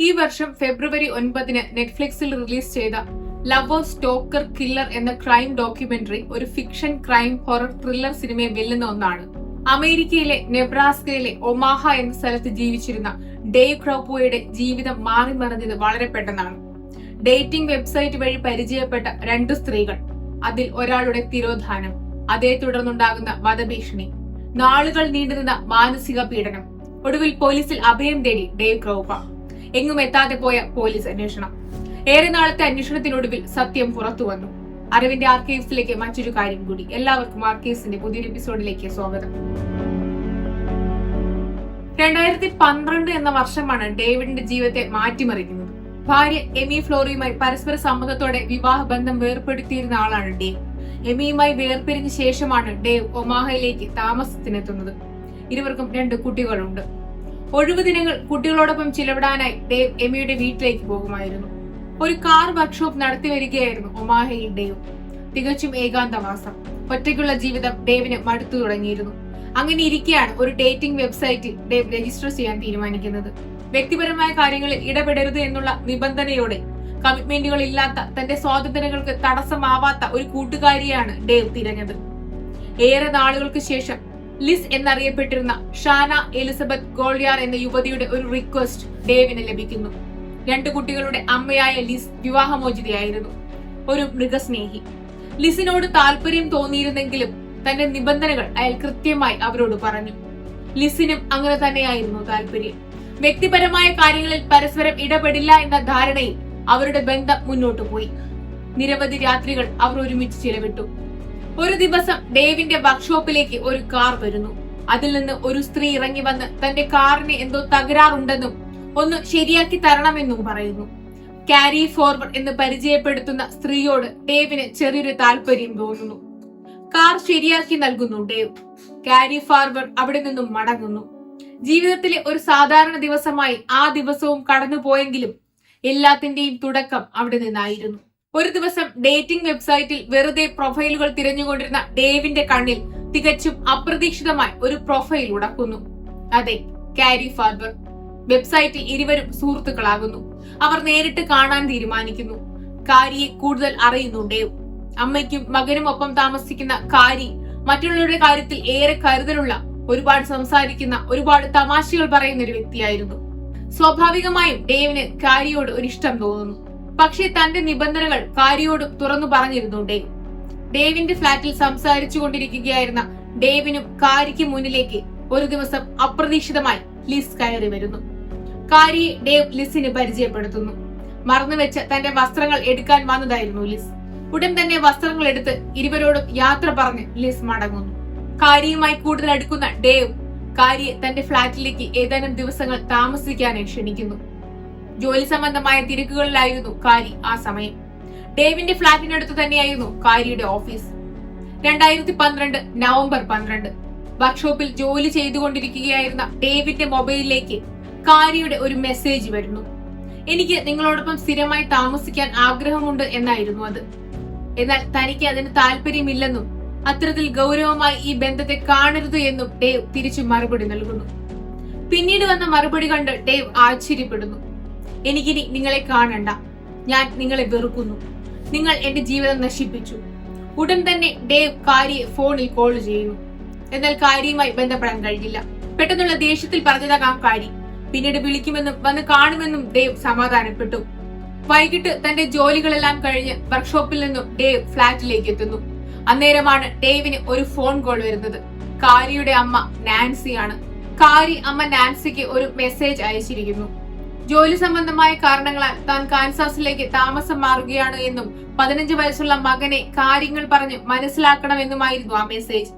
ഈ വർഷം ഫെബ്രുവരി ഒൻപതിന് നെറ്റ്ഫ്ലിക്സിൽ റിലീസ് ചെയ്ത ലവ് ഓഫ് സ്റ്റോക്കർ കില്ലർ എന്ന ക്രൈം ഡോക്യുമെന്ററി ഒരു ഫിക്ഷൻ ക്രൈം ഹൊറർ ത്രില്ലർ സിനിമയെ വെല്ലുന്ന ഒന്നാണ്. അമേരിക്കയിലെ നെബ്രാസ്കയിലെ ഒമാഹ എന്ന സ്ഥലത്ത് ജീവിച്ചിരുന്ന ഡേവ് ക്രോപ്പോയുടെ ജീവിതം മാറി മറിഞ്ഞത് വളരെ പെട്ടെന്നാണ്. ഡേറ്റിംഗ് വെബ്സൈറ്റ് വഴി പരിചയപ്പെട്ട രണ്ട് സ്ത്രീകൾ അതിൽ ഒരാളുടെ തിരോധാനം അതേ തുടർന്നുണ്ടാകുന്ന വധഭീഷണി നാളുകൾ നീണ്ടുനിന്ന മാനസിക പീഡനം ഒടുവിൽ പോലീസിൽ അഭയം തേടി ഡേവ് ക്രോപ്പ. എങ്ങും എത്താതെ പോയ പോലീസ് അന്വേഷണം. ഏറെ നാളത്തെ അന്വേഷണത്തിനൊടുവിൽ സത്യം പുറത്തു വന്നു. അറിവിന്റെ ആർക്കൈവ്സിലേക്ക് മറ്റൊരു കാര്യം കൂടി. എല്ലാവർക്കും ആർക്കൈവ്സിന്റെ പുതിയൊരു എപ്പിസോഡിലേക്ക് സ്വാഗതം. രണ്ടായിരത്തി പന്ത്രണ്ട് എന്ന വർഷമാണ് ഡേവിഡിന്റെ ജീവിതത്തെ മാറ്റിമറിക്കുന്നത്. ഭാര്യ എമി ഫ്ലോറിയുമായി പരസ്പര സമ്മതത്തോടെ വിവാഹ ബന്ധം വേർപ്പെടുത്തിയിരുന്ന ആളാണ് ഡേവ്. എമിയുമായി വേർപിരിഞ്ഞ ശേഷമാണ് ഡേവ് ഒമാഹയിലേക്ക് താമസത്തിനെത്തുന്നത്. ഇരുവർക്കും രണ്ട് കുട്ടികളുണ്ട്. ഒഴിവു ദിനങ്ങൾ കുട്ടികളോടൊപ്പം ചിലവിടാനായി ഡേവ് എമിയുടെ വീട്ടിലേക്ക് പോകുമായിരുന്നു. ഒരു കാർ വർക്ക്ഷോപ്പ് നടത്തി വരികയായിരുന്നു ഒമാഹയിൽ ഡേവ് തികച്ചും ഏകാന്തവാസം ഒറ്റയ്ക്കുള്ള ജീവിതം ഡേവിന് മടുത്തു തുടങ്ങിയിരുന്നു. അങ്ങനെ ഇരിക്കെയാണ് ഒരു ഡേറ്റിംഗ് വെബ്സൈറ്റിൽ ഡേവ് രജിസ്റ്റർ ചെയ്യാൻ തീരുമാനിക്കുന്നത്. വ്യക്തിപരമായ കാര്യങ്ങളിൽ ഇടപെടരുത് എന്നുള്ള നിബന്ധനയോടെ കമ്മിറ്റ്മെന്റുകൾ ഇല്ലാത്ത തന്റെ സ്വാതന്ത്ര്യങ്ങൾക്ക് തടസ്സമാവാത്ത ഒരു കൂട്ടുകാരിയാണ് ഡേവ് തിരഞ്ഞത്. ഏറെ നാളുകൾക്ക് ശേഷം ലിസ് എന്നറിയപ്പെട്ടിരുന്ന ഷാന എലിസബത്ത് ഗോൾയാർ എന്ന യുവതിയുടെ ഒരു റിക്വസ്റ്റ് ഡേവിന് ലഭിക്കുന്നു. രണ്ടു കുട്ടികളുടെ അമ്മയായ ലിസ് വിവാഹമോചിതയായിരുന്നു. ഒരു മൃഗസ്നേഹി. ലിസിനോട് താല്പര്യം തോന്നിയിരുന്നെങ്കിലും തന്റെ നിബന്ധനകൾ അയാൾ കൃത്യമായി അവരോട് പറഞ്ഞു. ലിസിനും അങ്ങനെ തന്നെയായിരുന്നു താല്പര്യം. വ്യക്തിപരമായ കാര്യങ്ങളിൽ പരസ്പരം ഇടപെടില്ല എന്ന ധാരണയിൽ അവരുടെ ബന്ധം മുന്നോട്ടു പോയി. നിരവധി രാത്രികൾ അവർ ഒരുമിച്ച് ചിലവിട്ടു. ഒരു ദിവസം ഡേവിന്റെ വർക്ക്ഷോപ്പിലേക്ക് ഒരു കാർ വരുന്നു. അതിൽ നിന്ന് ഒരു സ്ത്രീ ഇറങ്ങി വന്ന് തന്റെ കാറിന് എന്തോ തകരാറുണ്ടെന്നും ഒന്ന് ശരിയാക്കി തരണമെന്നും പറയുന്നു. കാരി ഫോർവേഡ് എന്ന് പരിചയപ്പെടുത്തുന്ന സ്ത്രീയോട് ഡേവിന് ചെറിയൊരു താല്പര്യം തോന്നുന്നു. കാർ ശരിയാക്കി നൽകുന്നു ഡേവ്. കാരി ഫോർവേഡ് അവിടെ നിന്നും മടങ്ങുന്നു. ജീവിതത്തിലെ ഒരു സാധാരണ ദിവസമായി ആ ദിവസവും കടന്നുപോയെങ്കിലും എല്ലാത്തിന്റെയും തുടക്കം അവിടെ നിന്നായിരുന്നു. ഒരു ദിവസം ഡേറ്റിംഗ് വെബ്സൈറ്റിൽ വെറുതെ പ്രൊഫൈലുകൾ തിരഞ്ഞുകൊണ്ടിരുന്ന ഡേവിന്റെ കണ്ണിൽ തികച്ചും അപ്രതീക്ഷിതമായി ഒരു പ്രൊഫൈൽ ഉടക്കുന്നു അതെ കാരി ഫാർബർ വെബ്സൈറ്റിൽ ഇരുവരും സുഹൃത്തുക്കളാകുന്നു. അവർ നേരിട്ട് കാണാൻ തീരുമാനിക്കുന്നു. കാരിയെ കൂടുതൽ അറിയുന്നു അമ്മയ്ക്കും മകനും ഒപ്പം താമസിക്കുന്ന കാരി മറ്റുള്ളവരുടെ കാര്യത്തിൽ ഏറെ കരുതലുള്ള ഒരുപാട് സംസാരിക്കുന്ന ഒരുപാട് തമാശകൾ പറയുന്ന ഒരു വ്യക്തിയായിരുന്നു. സ്വാഭാവികമായും ഡേവിന് കാരിയോട് ഒരു ഇഷ്ടം തോന്നുന്നു. പക്ഷേ തന്റെ നിബന്ധനകൾ കാരിയോടും തുറന്നു പറഞ്ഞിരുന്നു ഡേവ് ഡേവിന്റെ ഫ്ളാറ്റിൽ സംസാരിച്ചു കൊണ്ടിരിക്കുകയായിരുന്ന ഡേവിനും കാരിക്ക് മുന്നിലേക്ക് ഒരു ദിവസം അപ്രതീക്ഷിതമായി ലിസ് കയറി വരുന്നു. കാരിയെ ഡേവ് ലിസിന് പരിചയപ്പെടുത്തുന്നു. മറന്നുവെച്ച് തന്റെ വസ്ത്രങ്ങൾ എടുക്കാൻ വന്നതായിരുന്നു ലിസ്. ഉടൻ തന്നെ വസ്ത്രങ്ങൾ എടുത്ത് ഇരുവരോടും യാത്ര പറഞ്ഞ് ലിസ് മടങ്ങുന്നു. കാരിയുമായി കൂടുതൽ അടുക്കുന്ന ഡേവ് കാരിയെ തന്റെ ഫ്ളാറ്റിലേക്ക് ഏതാനും ദിവസങ്ങൾ താമസിക്കാനായി ക്ഷണിക്കുന്നു. ജോലി സംബന്ധമായ തിരക്കുകളിലായിരുന്നു കാരി ആ സമയം. ഡേവിന്റെ ഫ്ളാറ്റിനടുത്ത് തന്നെയായിരുന്നു കാരിയുടെ ഓഫീസ്. രണ്ടായിരത്തി പന്ത്രണ്ട് നവംബർ പന്ത്രണ്ട്. വർക്ക്ഷോപ്പിൽ ജോലി ചെയ്തുകൊണ്ടിരിക്കുകയായിരുന്ന ഡേവിന്റെ മൊബൈലിലേക്ക് കാരിയുടെ ഒരു മെസ്സേജ് വരുന്നു. എനിക്ക് നിങ്ങളോടൊപ്പം സ്ഥിരമായി താമസിക്കാൻ ആഗ്രഹമുണ്ട് എന്നായിരുന്നു അത്. എന്നാൽ തനിക്ക് അതിന് താല്പര്യമില്ലെന്നും അത്തരത്തിൽ ഗൗരവമായി ഈ ബന്ധത്തെ കാണരുത് എന്നും ഡേവ് തിരിച്ചു മറുപടി നൽകുന്നു. പിന്നീട് വന്ന മറുപടി കണ്ട് ഡേവ് ആശ്ചര്യപ്പെടുന്നു. എനിക്കിനി നിങ്ങളെ കാണണ്ട. ഞാൻ നിങ്ങളെ വെറുക്കുന്നു. നിങ്ങൾ എന്റെ ജീവിതം നശിപ്പിച്ചു. ഉടൻ തന്നെ ഡേവ് കാരിയെ ഫോണിൽ കോൾ ചെയ്യുന്നു. എന്നാൽ കാര്യയുമായി ബന്ധപ്പെടാൻ കഴിഞ്ഞില്ല. പെട്ടെന്നുള്ള ദേഷ്യത്തിൽ പറഞ്ഞതാകാം കാരി. പിന്നീട് വിളിക്കുമെന്നും വന്ന് കാണുമെന്നും ഡേവ് സമാധാനപ്പെട്ടു. വൈകിട്ട് തന്റെ ജോലികളെല്ലാം കഴിഞ്ഞ് വർക്ക്ഷോപ്പിൽ നിന്നും ഡേവ് ഫ്ളാറ്റിലേക്ക് എത്തുന്നു. അന്നേരമാണ് ഡേവിന് ഒരു ഫോൺ കോൾ വരുന്നത്. കാരിയുടെ അമ്മ നാൻസിയാണ്. കാരി അമ്മ നാൻസിക്ക് ഒരു മെസ്സേജ് അയച്ചിരിക്കുന്നു. ജോലി സംബന്ധമായ കാരണങ്ങളാൽ താൻ കാൻസാസിലേക്ക് താമസം മാറുകയാണ് എന്നും പതിനഞ്ച് വയസ്സുള്ള മകനെ കാര്യങ്ങൾ പറഞ്ഞ് മനസ്സിലാക്കണമെന്നുമായിരുന്നു ആ മെസ്സേജ്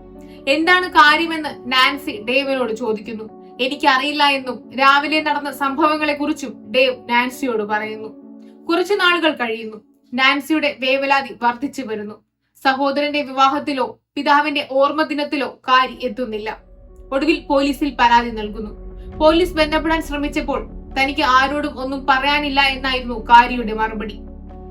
എന്താണ് കാര്യമെന്ന് നാൻസി ഡേവിനോട് ചോദിക്കുന്നു. എനിക്കറിയില്ല എന്നും രാവിലെ നടന്ന സംഭവങ്ങളെ കുറിച്ചും ഡേവ് നാൻസിയോട് പറയുന്നു. കുറച്ചു നാളുകൾ കഴിയുന്നു. നാൻസിയുടെ വേവലാതി വർദ്ധിച്ചു വരുന്നു. സഹോദരന്റെ വിവാഹത്തിലോ പിതാവിന്റെ ഓർമ്മ ദിനത്തിലോ കാരി എത്തുന്നില്ല. ഒടുവിൽ പോലീസിൽ പരാതി നൽകുന്നു. പോലീസ് ബന്ധപ്പെടാൻ ശ്രമിച്ചപ്പോൾ തനിക്ക് ആരോടും ഒന്നും പറയാനില്ല എന്നായിരുന്നു കാരിയുടെ മറുപടി.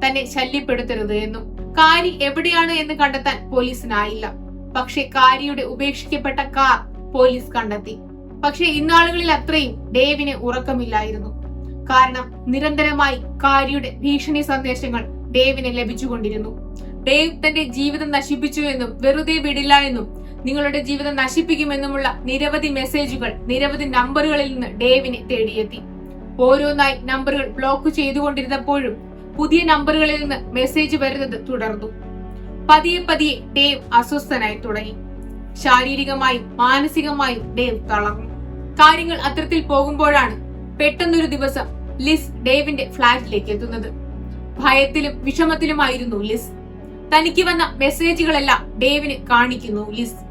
തന്നെ ശല്യപ്പെടുത്തരുത് എന്നും. കാരി എവിടെയാണ് എന്ന് കണ്ടെത്താൻ പോലീസിനായില്ല. പക്ഷെ കാരിയുടെ ഉപേക്ഷിക്കപ്പെട്ട കാർ പോലീസ് കണ്ടെത്തി. പക്ഷെ ഇന്നാളുകളിൽ അത്രയും ഡേവിന് ഉറക്കമില്ലായിരുന്നു. കാരണം നിരന്തരമായി കാരിയുടെ ഭീഷണി സന്ദേശങ്ങൾ ഡേവിന് ലഭിച്ചുകൊണ്ടിരുന്നു. ഡേവ് തന്റെ ജീവിതം നശിപ്പിച്ചു എന്നും വെറുതെ വിടില്ല എന്നും നിങ്ങളുടെ ജീവിതം നശിപ്പിക്കുമെന്നുമുള്ള നിരവധി മെസ്സേജുകൾ നിരവധി നമ്പറുകളിൽ നിന്ന് ഡേവിനെ തേടിയെത്തി. ഓരോന്നായി നമ്പറുകൾ ബ്ലോക്ക് ചെയ്തുകൊണ്ടിരുന്നപ്പോഴും പുതിയ നമ്പറുകളിൽ നിന്ന് മെസ്സേജ് വരുന്നത് തുടർന്നു. പതിയെ പതിയെ ഡേവ് അസ്വസ്ഥനായി തുടങ്ങി. ശാരീരികമായും മാനസികമായും ഡേവ് തളർന്നു. കാര്യങ്ങൾ അത്തരത്തിൽ പോകുമ്പോഴാണ് പെട്ടെന്നൊരു ദിവസം ലിസ് ഡേവിന്റെ ഫ്ലാറ്റിലേക്ക് എത്തുന്നത്. ഭയത്തിലും വിഷമത്തിലുമായിരുന്നു ലിസ്. തനിക്ക് വന്ന മെസ്സേജുകളെല്ലാം ഡേവിന് കാണിക്കുന്നു ലിസ്.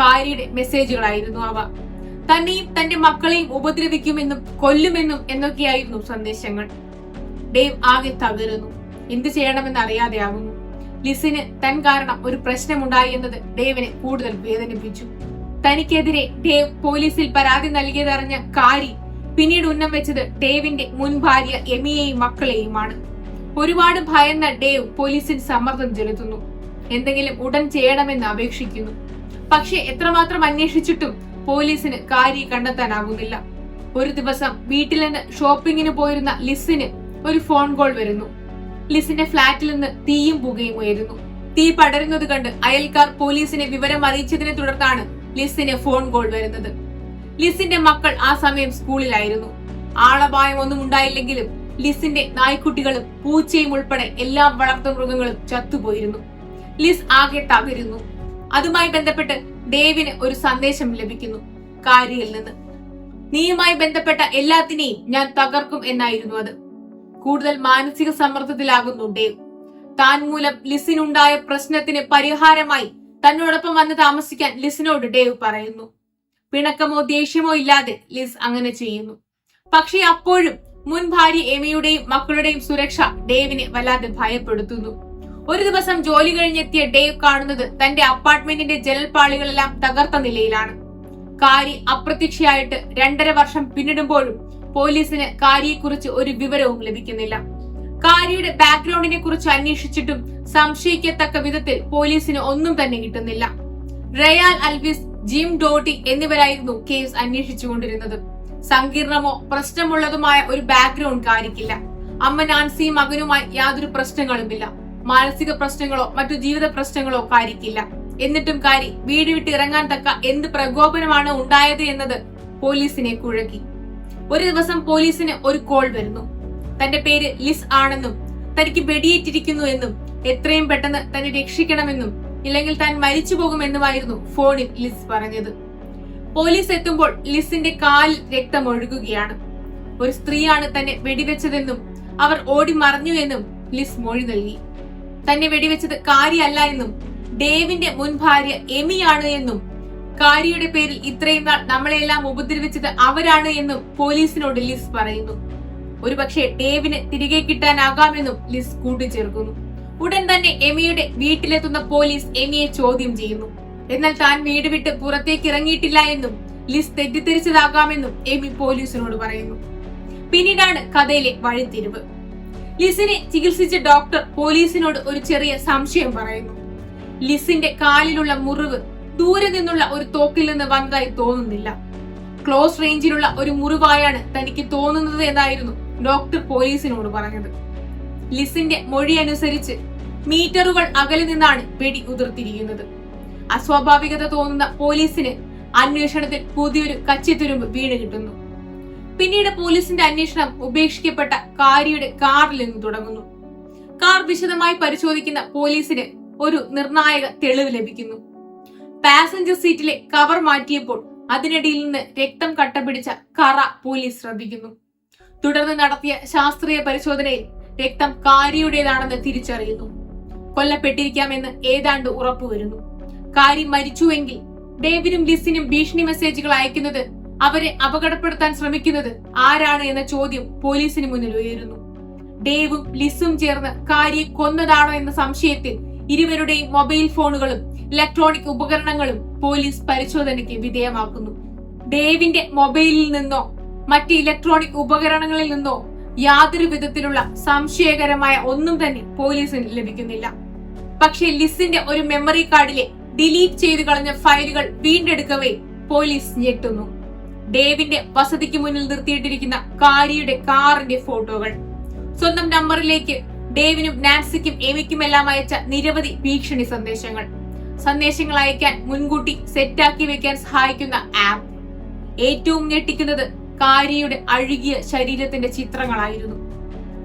കാരിയുടെ മെസ്സേജുകളായിരുന്നു അവ. തന്നെയും തന്റെ മക്കളെയും ഉപദ്രവിക്കുമെന്നും കൊല്ലുമെന്നും എന്നൊക്കെയായിരുന്നു സന്ദേശങ്ങൾ. ഡേവ് ആകെ തകരുന്നു. എന്ത് ചെയ്യണമെന്ന് അറിയാതെയാകുന്നു ലിസിന് തൻ കാരണം ഒരു പ്രശ്നമുണ്ടായി എന്നത് ഡേവിനെ കൂടുതൽ വേദനിപ്പിച്ചു. തനിക്കെതിരെ ഡേവ് പോലീസിൽ പരാതി നൽകിയതറിഞ്ഞ കാരി പിന്നീട് ഉന്നം വെച്ചത് ഡേവിന്റെ മുൻ ഭാര്യ എമിയെയും മക്കളെയുമാണ്. ഒരുപാട് ഭയന്ന ഡേവ് പോലീസിൽ സമ്മർദ്ദം ചെലുത്തുന്നു. എന്തെങ്കിലും ഉടൻ ചെയ്യണമെന്ന് അപേക്ഷിക്കുന്നു. പക്ഷെ എത്രമാത്രം അന്വേഷിച്ചിട്ടും പോലീസിന് കാരി കണ്ടെത്താനാകുന്നില്ല ഒരു ദിവസം വീട്ടിൽ നിന്ന് ഷോപ്പിങ്ങിന് പോയിരുന്ന ലിസിന് ഒരു ഫോൺ കോൾ വരുന്നു. ലിസിന്റെ ഫ്ളാറ്റിൽ നിന്ന് തീയും പുകയും ഉയരുന്നു. തീ പടരുന്നത് കണ്ട് അയൽക്കാർ പോലീസിനെ വിവരം അറിയിച്ചതിനെ തുടർന്നാണ് ലിസിന് ഫോൺ കോൾ വരുന്നത്. ലിസിന്റെ മക്കൾ ആ സമയം സ്കൂളിലായിരുന്നു. ആളപായം ഒന്നും ഉണ്ടായില്ലെങ്കിലും ലിസിന്റെ നായ്ക്കുട്ടികളും പൂച്ചയും ഉൾപ്പെടെ എല്ലാ വളർത്തു മൃഗങ്ങളും ചത്തുപോയിരുന്നു. ലിസ് ആകെ തകരുന്നു. അതുമായി ബന്ധപ്പെട്ട് ഡേവിന് ഒരു സന്ദേശം ലഭിക്കുന്നു കാരിയിൽ നിന്ന്. നീയുമായി ബന്ധപ്പെട്ട എല്ലാത്തിനെയും ഞാൻ തകർക്കും എന്നായിരുന്നു അത്. കൂടുതൽ മാനസിക സമ്മർദ്ദത്തിലാകുന്നു ഡേവ് താൻ മൂലം ലിസിനുണ്ടായ പ്രശ്നത്തിന് പരിഹാരമായി തന്നോടൊപ്പം വന്ന് താമസിക്കാൻ ലിസിനോട് ഡേവ് പറയുന്നു. പിണക്കമോ ദേഷ്യമോ ഇല്ലാതെ ലിസ് അങ്ങനെ ചെയ്യുന്നു. പക്ഷേ അപ്പോഴും മുൻ ഭാര്യ എമിയുടെയും മക്കളുടെയും സുരക്ഷ ഡേവിനെ വല്ലാതെ ഭയപ്പെടുത്തുന്നു. ഒരു ദിവസം ജോലി കഴിഞ്ഞെത്തിയ ഡേവ് കാണുന്നത് തന്റെ അപ്പാർട്ട്മെന്റിന്റെ ജനൽപ്പാളികളെല്ലാം തകർത്ത നിലയിലാണ്. കാരി അപ്രത്യക്ഷയായിട്ട് രണ്ടര വർഷം പിന്നിടുമ്പോഴും പോലീസിന് കാരിയെക്കുറിച്ച് ഒരു വിവരവും ലഭിക്കുന്നില്ല. കാരിയുടെ ബാക്ക്ഗ്രൗണ്ടിനെ കുറിച്ച് അന്വേഷിച്ചിട്ടും സംശയിക്കത്തക്ക വിധത്തിൽ പോലീസിന് ഒന്നും തന്നെ കിട്ടുന്നില്ല. റയാൽ അൽവിസ് ജിം ഡോട്ടി എന്നിവരായിരുന്നു കേസ് അന്വേഷിച്ചുകൊണ്ടിരുന്നത്. സങ്കീർണമോ പ്രശ്നമുള്ളതുമായ ഒരു ബാക്ക്ഗ്രൗണ്ട് കാരിക്കില്ല. അമ്മ നാൻസി മകനുമായി യാതൊരു പ്രശ്നങ്ങളുമില്ല. മാനസിക പ്രശ്നങ്ങളോ മറ്റു ജീവിത പ്രശ്നങ്ങളോ കാരിക്കില്ല എന്നിട്ടും കാരി വീട് വിട്ട് ഇറങ്ങാൻ തക്ക എന്ത് പ്രകോപനമാണ് ഉണ്ടായത് എന്നത് പോലീസിനെ കുഴക്കി. ഒരു ദിവസം പോലീസിന് ഒരു കോൾ വരുന്നു. തന്റെ പേര് ലിസ് ആണെന്നും തനിക്ക് വെടിയേറ്റിരിക്കുന്നു എന്നും എത്രയും പെട്ടെന്ന് തന്നെ രക്ഷിക്കണമെന്നും ഇല്ലെങ്കിൽ താൻ മരിച്ചു പോകുമെന്നുമായിരുന്നു ഫോണിൽ ലിസ് പറഞ്ഞത്. പോലീസ് എത്തുമ്പോൾ ലിസിന്റെ കാലിൽ രക്തം ഒഴുകുകയാണ് ഒരു സ്ത്രീയാണ് തന്നെ വെടിവെച്ചതെന്നും അവർ ഓടി മറഞ്ഞു എന്നും ലിസ് മൊഴി നൽകി. തന്നെ വെടിവെച്ചത് കാര്യല്ല എന്നും ഡേവിന്റെ മുൻ ഭാര്യ എമിയാണ് എന്നും കാരിയുടെ പേരിൽ ഇത്രയും നാൾ നമ്മളെല്ലാം ഉപദ്രവിച്ചത് അവരാണ് എന്നും പോലീസിനോട് ലിസ് പറയുന്നു. ഒരുപക്ഷെ ഡേവിന് തിരികെ കിട്ടാനാകാമെന്നും ലിസ് കൂട്ടിച്ചേർക്കുന്നു. ഉടൻ തന്നെ എമിയുടെ വീട്ടിലെത്തുന്ന പോലീസ് എമിയെ ചോദ്യം ചെയ്യുന്നു. എന്നാൽ താൻ വീട് വിട്ട് പുറത്തേക്ക് ഇറങ്ങിയിട്ടില്ല എന്നും ലിസ് തെറ്റിദ്ധരിച്ചതാകാമെന്നും എമി പോലീസിനോട് പറയുന്നു. പിന്നീടാണ് കഥയിലെ വഴിത്തിരിവ്. ലിസിനെ ചികിത്സിച്ച ഡോക്ടർ പോലീസിനോട് ഒരു ചെറിയ സംശയം പറയുന്നു. ലിസിന്റെ കാലിലുള്ള മുറിവ് ദൂരെ നിന്നുള്ള ഒരു തോക്കിൽ നിന്ന് വന്നതായി തോന്നുന്നില്ല. ക്ലോസ് റേഞ്ചിലുള്ള ഒരു മുറിവായാണ് തനിക്ക് തോന്നുന്നത് എന്നായിരുന്നു ഡോക്ടർ പോലീസിനോട് പറഞ്ഞത്. ലിസിന്റെ മൊഴി അനുസരിച്ച് മീറ്ററുകൾ അകലെ നിന്നാണ് വെടി ഉതിർത്തിരിക്കുന്നത്. അസ്വാഭാവികത തോന്നുന്ന പോലീസിന് അന്വേഷണത്തിൽ പുതിയൊരു കച്ചിത്തുരുമ്പ് വീണ് കിട്ടുന്നു. പിന്നീട് പോലീസിന്റെ അന്വേഷണം ഉപേക്ഷിക്കപ്പെട്ട കാരിയുടെ കാറിൽ നിന്ന് തുടങ്ങുന്നു. കാർ വിശദമായി പരിശോധിക്കുന്ന പോലീസിന് ഒരു നിർണായക തെളിവ് ലഭിക്കുന്നു. പാസഞ്ചർ സീറ്റിലെ കവർ മാറ്റിയപ്പോൾ അതിനിടയിൽ നിന്ന് രക്തം കട്ടപിടിച്ച കറ പോലീസ് ശ്രദ്ധിക്കുന്നു. തുടർന്ന് നടത്തിയ ശാസ്ത്രീയ പരിശോധനയിൽ രക്തം കാരിയുടേതാണെന്ന് തിരിച്ചറിയുന്നു. കൊല്ലപ്പെട്ടിരിക്കാമെന്ന് ഏതാണ്ട് ഉറപ്പുവരുന്നു. കാരി മരിച്ചുവെങ്കിൽ ഡേവിനും ലിസിനും ഭീഷണി മെസ്സേജുകൾ അയക്കുന്നത് അവരെ അപകടപ്പെടുത്താൻ ശ്രമിക്കുന്നത് ആരാണ് എന്ന ചോദ്യം പോലീസിന് മുന്നിൽ ഉയരുന്നു. ഡേവും ലിസും ചേർന്ന് കാരിയെ കൊന്നതാണോ എന്ന സംശയത്തിൽ ഇരുവരുടെയും മൊബൈൽ ഫോണുകളും ഇലക്ട്രോണിക് ഉപകരണങ്ങളും പോലീസ് പരിശോധനയ്ക്ക് വിധേയമാക്കുന്നു. ഡേവിന്റെ മൊബൈലിൽ നിന്നോ മറ്റ് ഇലക്ട്രോണിക് ഉപകരണങ്ങളിൽ നിന്നോ യാതൊരു വിധത്തിലുള്ള സംശയകരമായ ഒന്നും തന്നെ പോലീസിന് ലഭിക്കുന്നില്ല. പക്ഷേ ലിസിന്റെ ഒരു മെമ്മറി കാർഡിലെ ഡിലീറ്റ് ചെയ്തു കളഞ്ഞ ഫയലുകൾ വീണ്ടെടുക്കവേ പോലീസ് ഞെട്ടുന്നു. ഡേവിന്റെ വസതിക്ക് മുന്നിൽ നിർത്തിയിട്ടിരിക്കുന്ന കാരിയുടെ കാറിന്റെ ഫോട്ടോകൾ. സ്വന്തം നമ്പറിലേക്ക് ഡേവിനും നാൻസിക്കും എമിക്കുമെല്ലാം അയച്ച നിരവധി ഭീഷണി സന്ദേശങ്ങൾ. സന്ദേശങ്ങൾ അയക്കാൻ മുൻകൂട്ടി സെറ്റാക്കി വെക്കാൻ സഹായിക്കുന്ന ആപ്പ്. ഏറ്റവും ഞെട്ടിക്കുന്നത് കാരിയുടെ അഴുകിയ ശരീരത്തിന്റെ ചിത്രങ്ങളായിരുന്നു.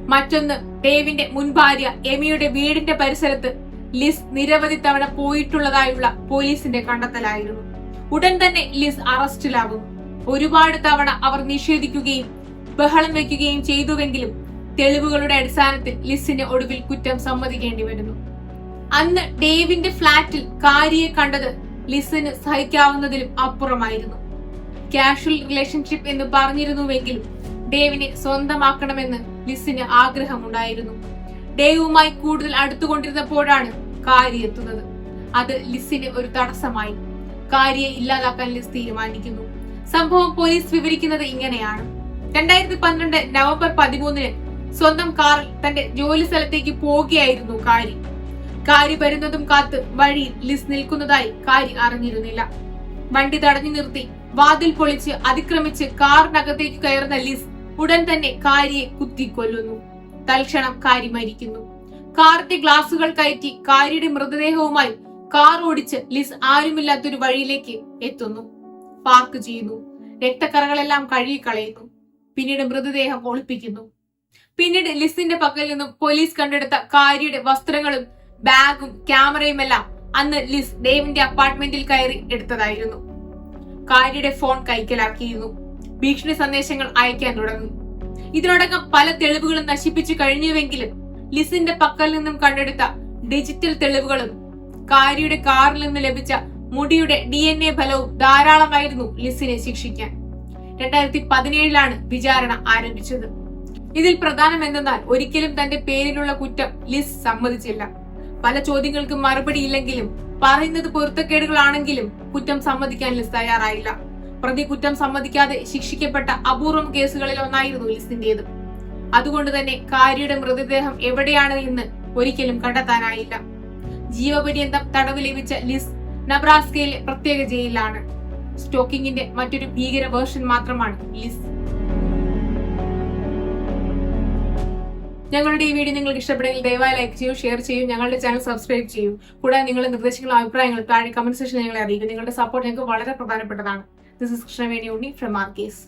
മറ്റൊന്ന് ഡേവിന്റെ മുൻ ഭാര്യ എമിയുടെ വീടിന്റെ പരിസരത്ത് ലിസ് നിരവധി തവണ പോയിട്ടുള്ളതായുള്ള പോലീസിന്റെ കണ്ടെത്തലായിരുന്നു. ഉടൻ തന്നെ ലിസ് അറസ്റ്റിലാകുന്നു ഒരുപാട് തവണ അവർ നിഷേധിക്കുകയും ബഹളം വെക്കുകയും ചെയ്തുവെങ്കിലും തെളിവുകളുടെ അടിസ്ഥാനത്തിൽ ലിസിന് ഒടുവിൽ കുറ്റം സമ്മതിക്കേണ്ടി വരുന്നു. അന്ന് ഡേവിന്റെ ഫ്ളാറ്റിൽ കാരിയെ കണ്ടത് ലിസിന് സഹിക്കാവുന്നതിലും അപ്പുറമായിരുന്നു. കാഷ്വൽ റിലേഷൻഷിപ്പ് എന്ന് പറഞ്ഞിരുന്നുവെങ്കിലും ഡേവിനെ സ്വന്തമാക്കണമെന്ന് ലിസിന് ആഗ്രഹമുണ്ടായിരുന്നു. ഡേവുമായി കൂടുതൽ അടുത്തുകൊണ്ടിരുന്നപ്പോഴാണ് കാരി എത്തുന്നത്. അത് ലിസിന് ഒരു തടസ്സമായി. കാരിയെ ഇല്ലാതാക്കാൻ ലിസ് തീരുമാനിക്കുന്നു. സംഭവം പോലീസ് വിവരിക്കുന്നത് ഇങ്ങനെയാണ്. രണ്ടായിരത്തി പന്ത്രണ്ട് നവംബർ പതിമൂന്നിന് സ്വന്തം കാറിൽ തന്റെ ജോലി സ്ഥലത്തേക്ക് പോവുകയായിരുന്നു കാരി. കാരി വരുന്നതും കാത്ത് വഴിയിൽ ലിസ് നിൽക്കുന്നതായി കാരി അറിഞ്ഞിരുന്നില്ല. വണ്ടി തടഞ്ഞു നിർത്തി വാതിൽ പൊളിച്ച് അതിക്രമിച്ച് കാറിനകത്തേക്ക് കയറുന്ന ലിസ് ഉടൻ തന്നെ കാരിയെ കുത്തിക്കൊല്ലുന്നു. തൽക്ഷണം കാരി മരിക്കുന്നു. കാറിന്റെ ഗ്ലാസുകൾ കയറ്റി കാരിയുടെ മൃതദേഹവുമായി കാർ ഓടിച്ച് ലിസ് ആരുമില്ലാത്തൊരു വഴിയിലേക്ക് എത്തുന്നു. പാർക്ക് ചെയ്യുന്നു. രക്തക്കറകളെല്ലാം കഴുകിക്കളയുന്നു. പിന്നീട് മൃതദേഹം ഒളിപ്പിക്കുന്നു. പിന്നീട് ലിസിന്റെ പക്കൽ നിന്നും പോലീസ് കണ്ടെടുത്ത കാരിയുടെ വസ്ത്രങ്ങളും ബാഗും ക്യാമറയും എല്ലാം അന്ന് ലിസ് ഡേവിന്റെ അപ്പാർട്ട്മെന്റിൽ കയറി എടുത്തതായിരുന്നു. കാരിയുടെ ഫോൺ കൈക്കലാക്കിയിരുന്നു. ഭീഷണി സന്ദേശങ്ങൾ അയക്കാൻ തുടങ്ങി ഇതിനോടകം പല തെളിവുകളും നശിപ്പിച്ചു കഴിഞ്ഞുവെങ്കിലും ലിസിന്റെ പക്കൽ നിന്നും കണ്ടെടുത്ത ഡിജിറ്റൽ തെളിവുകളും കാരിയുടെ കാറിൽ നിന്ന് ലഭിച്ച മുടിയുടെ ഡി എൻ എ ഫലവും ധാരാളമായിരുന്നു ലിസിനെ ശിക്ഷിക്കാൻ. രണ്ടായിരത്തി പതിനേഴിലാണ് വിചാരണ ആരംഭിച്ചത്. ഇതിൽ പ്രധാനം എന്തെന്നാൽ ഒരിക്കലും തന്റെ പേരിലുള്ള കുറ്റം ലിസ് സമ്മതിച്ചില്ല. പല ചോദ്യങ്ങൾക്കും മറുപടിയില്ലെങ്കിലും പറയുന്നത് പൊരുത്തക്കേടുകളാണെങ്കിലും കുറ്റം സമ്മതിക്കാൻ ലിസ് തയ്യാറായില്ല. പ്രതി കുറ്റം സമ്മതിക്കാതെ ശിക്ഷിക്കപ്പെട്ട അപൂർവം കേസുകളിൽ ഒന്നായിരുന്നു ലിസിന്റേത്. അതുകൊണ്ട് തന്നെ കാരിയുടെ മൃതദേഹം എവിടെയാണ് എന്ന് ഒരിക്കലും കണ്ടെത്താനായില്ല. ജീവപര്യന്തം തടവ് ലഭിച്ച ലിസ് നബ്രാസ്കയിലെ പ്രത്യേക ജയിലിലാണ്. സ്റ്റോക്കിങ്ങിന്റെ മറ്റൊരു ഭീകര വേർഷൻ മാത്രമാണ് ലിസ് ഞങ്ങളുടെ ഈ വീഡിയോ നിങ്ങൾക്ക് ഇഷ്ടപ്പെടുമെങ്കിൽ ദയവായി ലൈക്ക് ചെയ്യൂ ഷെയർ ചെയ്യൂ ഞങ്ങളുടെ ചാനൽ സബ്സ്ക്രൈബ് ചെയ്യൂ. കൂടാതെ നിങ്ങളുടെ നിർദ്ദേശങ്ങളും അഭിപ്രായങ്ങളും താഴെ കമന്റ് സെക്ഷനിൽ ഞങ്ങളെ അറിയിക്കും. നിങ്ങളുടെ സപ്പോർട്ട് ഞങ്ങൾക്ക് വളരെ പ്രധാനപ്പെട്ടതാണ്. This is Krishnaveni Unni from R case